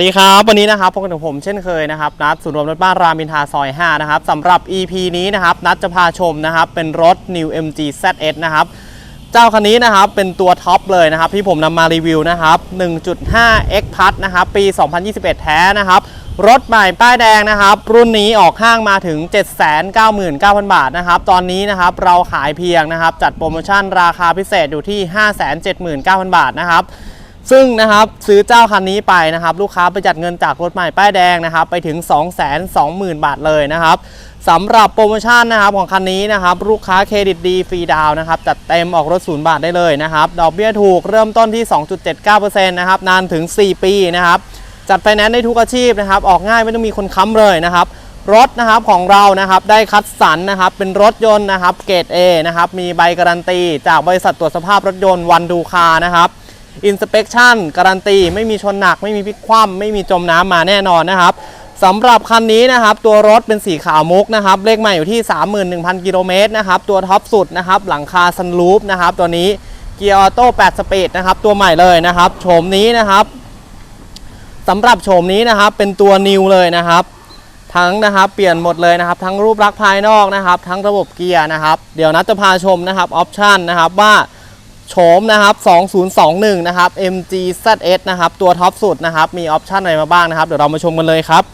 สวัสดีครับวันนี้นะครับพบกับผมเช่นเคยนะครับนัดศูนย์รวมรถบ้านรามินทาซอย 5 นะครับสำหรับ EP นี้นะครับนัดจะพาชมนะครับเป็นรถ New MG ZS นะครับเจ้าคันนี้นะครับเป็นตัวท็อปเลยนะครับที่ผมนำมารีวิวนะครับ 1.5 X p a s นะครับปี 2021 แท้นะครับรถใหม่ป้ายแดงนะครับ รุ่นนี้ออกห้างมาถึง 799,000 บาทนะครับ ตอนนี้นะครับเราขายเพียงนะครับจัดโปรโมชั่นราคาพิเศษอยู่ที่ 579,000 บาทนะครับ ซึ่งนะครับซื้อเจ้าคันนี้ไปนะครับ ลูกค้าไประหยัดเงินจากรถใหม่ป้ายแดงนะครับ ไปถึง 220,000 บาทเลยนะครับสำหรับโปรโมชั่นนะครับของคันนี้นะครับ ลูกค้าเครดิตดีฟรีดาวน์นะครับจัดเต็มออกรถศูนย์บาทได้เลยนะครับ ดอกเบี้ยถูกเริ่มต้นที่ 2.79%นะครับนานถึง 4 ปีนะครับ จัดไฟแนนซ์ได้ทุกอาชีพนะครับ ออกง่ายไม่ต้องมีคนค้ำเลยนะครับรถนะครับของเรานะครับได้คัดสรรนะครับเป็นรถยนต์นะครับเกรด A นะครับมีใบการันตี จากบริษัทตรวจสภาพรถยนต์วันดูคานะครับ อินสเป t ชั่นการันตี ไม่มีชนหนัก ไม่มีพลิกคว่ำไม่มีจมน้ำมาแน่นอนนะครับสำหรับคันนี้นะครับตัวรถเป็นสีขาวมุกนะครับเลขใหม่อยู่ที่ 31,000 กิโลเมตรนะครับตัวท็อปสุดนะครับหลังคาซันรูฟนะครับตัวนี้เกียร์ออโต้8สปีดนะครับตัวใหม่เลยนะครับโฉมนี้นะครับสำหรับโฉมนี้นะครับเป็นตัวนิวเลยนะครับทั้งนะครับเปลี่ยนหมดเลยนะครับ ทั้งรูปลักษณ์ภายนอกนะครับ ทั้งระบบเกียร์นะครับ เดี๋ยวนัดจะพาชมนะครับออปชันนะครับว่า โฉมนะครับ 2021 นะครับ MG ZS นะครับ ตัวท็อปสุดนะครับ มีออปชันอะไรมาบ้างนะครับ เดี๋ยวเรามาชมกันเลยครับ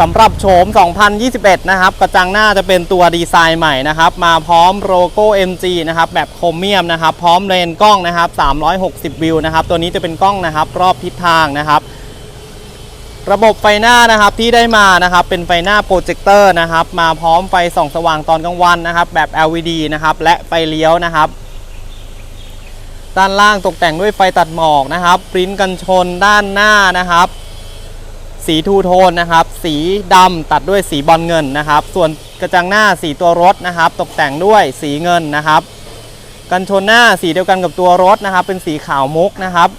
สำหรับโฉม 2021 นะครับ กระจังหน้าจะเป็นตัวดีไซน์ใหม่นะครับ มาพร้อมโลโก้ MG นะครับ แบบโครเมียมนะครับ พร้อมเลนกล้องนะครับ 360 วิวนะครับ ตัวนี้จะเป็นกล้องนะครับ รอบทิศทางนะครับ ระบบไฟหน้านะครับที่ได้มานะครับ เป็นไฟหน้าโปรเจคเตอร์นะครับ มาพร้อมไฟส่องสว่างตอนกลางวันนะครับ แบบ LED นะครับ และไฟเลี้ยวนะครับด้านล่างตกแต่งด้วยไฟตัดหมอกนะครับปริ้นกันชนด้านหน้านะครับ สีทูโทนนะครับ สีดำตัดด้วยสีบอลเงินนะครับ ส่วนกระจังหน้าสีตัวรถนะครับ ตกแต่งด้วยสีเงินนะครับ กันชนหน้าสีเดียวกันกับตัวรถนะครับ เป็นสีขาวมุกนะครับ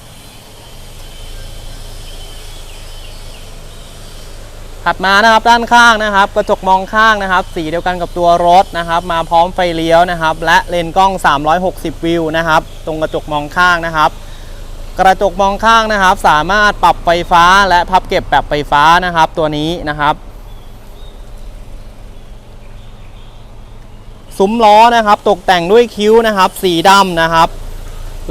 ถัดมานะครับด้านข้างนะครับ กระจกมองข้างนะครับ สีเดียวกันกับตัวรถนะครับ มาพร้อมไฟเลี้ยวนะครับ และเลนส์กล้อง 360 วิวนะครับ ตรงกระจกมองข้างนะครับ กระจกมองข้างนะครับ สามารถปรับไฟฟ้าและพับเก็บแบบไฟฟ้านะครับ ตัวนี้นะครับซุ้มล้อนะครับ ตกแต่งด้วยคิ้วนะครับ สีดำนะครับ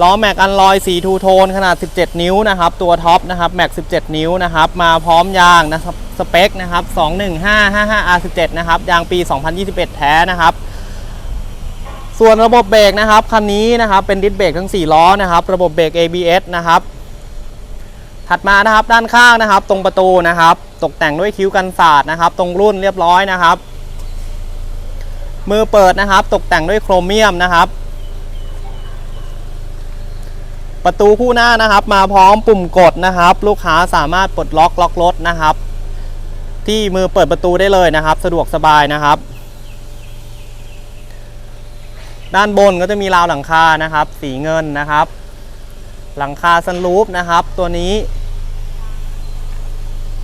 ล้อแม็กอันลอยสีทูโทนขนาด 17 นิ้วนะครับ ตัวท็อปนะครับแม็ก 17 นิ้วนะครับ มาพร้อมยางนะครับสเปคนะครับ 21555R17 นะครับ ยางปี 2021 แท้นะครับ ส่วนระบบเบรกนะครับคันนี้นะครับเป็นดิสเบรกทั้ง 4 ล้อนะครับ ระบบเบรก ABS นะครับ ถัดมานะครับด้านข้างนะครับ ตรงประตูนะครับ ตกแต่งด้วยคิ้วกันศาสตร์นะครับ ตรงรุ่นเรียบร้อยนะครับ มือเปิดนะครับ ตกแต่งด้วยโครเมียมนะครับ ประตูคู่หน้านะครับ มาพร้อมปุ่มกดนะครับ ลูกค้าสามารถปลดล็อกล็อกรถนะครับ ที่มือเปิดประตูได้เลยนะครับ สะดวกสบายนะครับ ด้านบนก็จะมีราวหลังคานะครับ สีเงินนะครับ หลังคาซันรูฟนะครับ ตัวนี้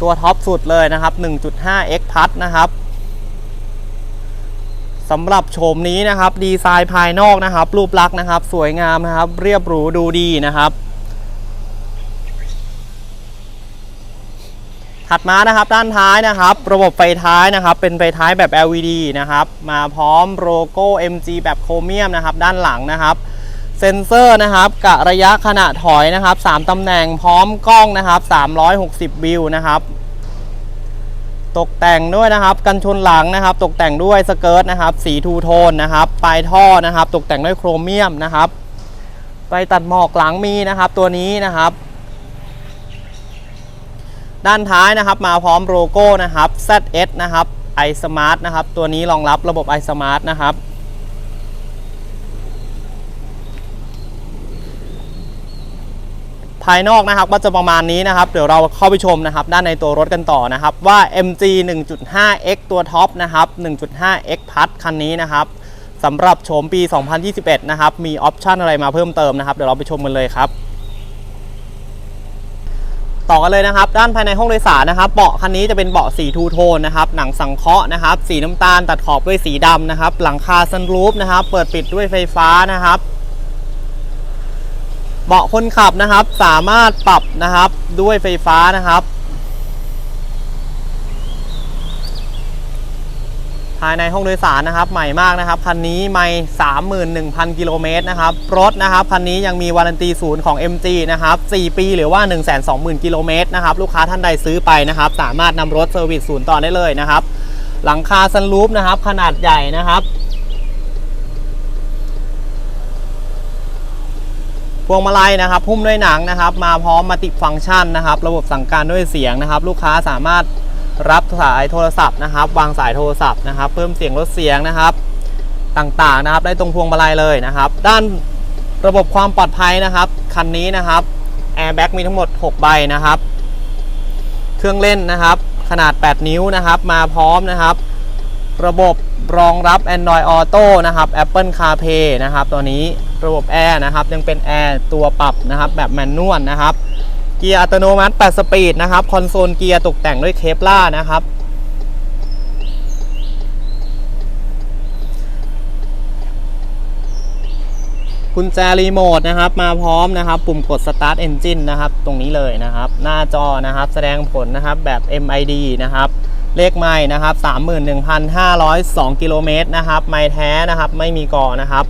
ตัวท็อปสุดเลยนะครับ 1.5 x พัดนะครับสำหรับโฉมนี้นะครับ ดีไซน์ภายนอกนะครับ รูปลักษณ์นะครับ สวยงามนะครับ เรียบหรูดูดีนะครับ ถัดมานะครับด้านท้ายนะครับ ระบบไฟท้ายนะครับ เป็นไฟท้ายแบบ LED นะครับมาพร้อมโลโก้ MG แบบโครเมียมนะครับ ด้านหลังนะครับเซ็นเซอร์นะครับกะระยะขณะถอยนะครับ3ตำแหน่งพร้อมกล้องนะครับ360 วิวนะครับ ตกแต่งด้วยนะครับ กันชนหลังนะครับ ตกแต่งด้วยสเกิร์ตนะครับ สีทูโทนนะครับปลายท่อนะครับ ตกแต่งด้วยโครเมียมนะครับ ไปตัดหมอกหลังมีนะครับ ตัวนี้นะครับ ด้านท้ายนะครับมาพร้อมโลโก้นะครับ ZS นะครับ iSmart นะครับ ตัวนี้รองรับระบบ iSmart นะครับภายนอกนะครับก็จะประมาณนี้นะครับ เดี๋ยวเราเข้าไปชมนะครับ ด้านในตัวรถกันต่อนะครับ ว่า MG 1.5X ตัวท็อปนะครับ 1.5X พัดคันนี้นะครับสำหรับโฉมปี 2021 นะครับ มีออปชันอะไรมาเพิ่มเติมนะครับ เดี๋ยวเราไปชมกันเลยครับ ต่อกันเลยนะครับ ด้านภายในห้องโดยสารนะครับเบาะคันนี้จะเป็นเบาะสีทูโทนนะครับหนังสังเคราะห์นะครับสีน้ำตาลตัดขอบด้วยสีดำนะครับ หลังคาซันรูฟนะครับ เปิดปิดด้วยไฟฟ้านะครับเบาะคนขับนะครับสามารถปรับนะครับด้วยไฟฟ้านะครับายในห้องโดยสารนะครับ ใหม่มากนะครับคันนี้ไม่31,000 กิโลเมตรนะครับ รถนะครับคันนี้ยังมีวารันตีศูนย์ของ MG นะครับ 4 ปีหรือว่า 120,000 กิโลเมตรนะครับ ลูกค้าท่านใดซื้อไปนะครับ สามารถนำรถเซอร์วิสศูนย์ต่อได้เลยนะครับ หลังคาซันรูฟนะครับ ขนาดใหญ่นะครับพวงมาลัยนะครับ หุ้มด้วยหนังนะครับ มาพร้อมมาติฟังก์ชันนะครับ ระบบสั่งการด้วยเสียงนะครับ ลูกค้าสามารถ รับสายโทรศัพท์นะครับ วางสายโทรศัพท์นะครับ เพิ่มเสียงลดเสียงนะครับ ต่างๆนะครับ ได้ตรงพวงมาลัยเลยนะครับ ด้านระบบความปลอดภัยนะครับ คันนี้นะครับแอร์แบ็กมีทั้งหมด 6 ใบนะครับ เครื่องเล่นนะครับ ขนาด 8 นิ้วนะครับ มาพร้อมนะครับ ระบบรองรับ Android Auto นะครับ Apple CarPlay นะครับ ตัวนี้ระบบแอร์นะครับ ยังเป็นแอร์ตัวปรับนะครับ แบบแมนนวลนะครับ เกียร์อัตโนมัติ 8 สปีดนะครับ คอนโซลเกียร์ตกแต่งด้วยเคปล่านะครับ กุญแจรีโมทนะครับ มาพร้อมนะครับ ปุ่มกด Start Engine นะครับ ตรงนี้เลยนะครับ หน้าจอนะครับ แสดงผลนะครับแบบ MID นะครับเลขไม้นะครับ 31,502 กิโลเมตรนะครับ ไม้แท้นะครับ ไม่มีก่อนะครับ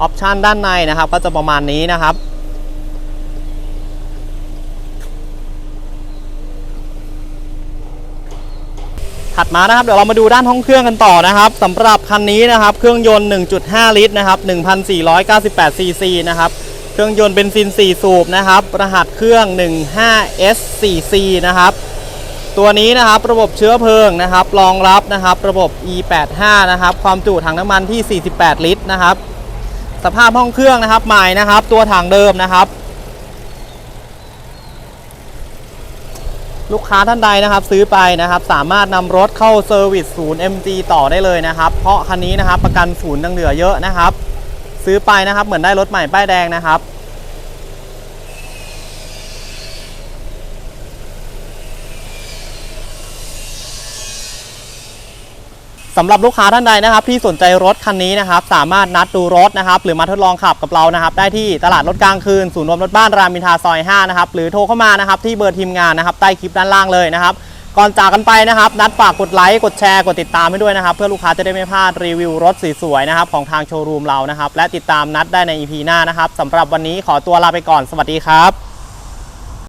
ออปชันด้านในนะครับ ก็จะประมาณนี้นะครับ ถัดมานะครับ เดี๋ยวเรามาดูด้านห้องเครื่องกันต่อนะครับสำหรับคันนี้นะครับ เครื่องยนต์ 1.5 ลิตรนะครับ 1,498 ซีซีนะครับ เครื่องยนต์เบนซิน 4 สูบนะครับ รหัสเครื่อง 15S4C นะครับตัวนี้นะครับระบบเชื้อเพลิงนะครับรองรับนะครับระบบ E85 นะครับความจุถังน้ำมันที่ 48 ลิตรนะครับ สภาพห้องเครื่องนะครับใหม่นะครับ ตัวถังเดิมนะครับ ลูกค้าท่านใดนะครับซื้อไปนะครับ สามารถนำรถเข้าเซอร์วิสศูนย์ MG ต่อได้เลยนะครับ เพราะคันนี้นะครับประกันศูนย์ยังเหลือเยอะนะครับ ซื้อไปนะครับเหมือนได้รถใหม่ป้ายแดงนะครับ สำหรับลูกค้าท่านใดนะครับ ที่สนใจรถคันนี้นะครับ สามารถนัดดูรถนะครับ หรือมาทดลองขับกับเรานะครับ ได้ที่ตลาดรถกลางคืนศูนย์รวมรถบ้านรามอินทราซอย5นะครับหรือโทรเข้ามานะครับที่เบอร์ทีมงานนะครับใต้คลิปด้านล่างเลยนะครับก่อนจากกันไปนะครับ นัดฝากกดไลค์กดแชร์กดติดตามให้ด้วยนะครับ เพื่อลูกค้าจะได้ไม่พลาดรีวิวรถสวยๆนะครับของทางโชว์รูมเรานะครับ และติดตามนัดได้ใน EP หน้านะครับสำหรับวันนี้ขอตัวลาไปก่อนสวัสดีครับ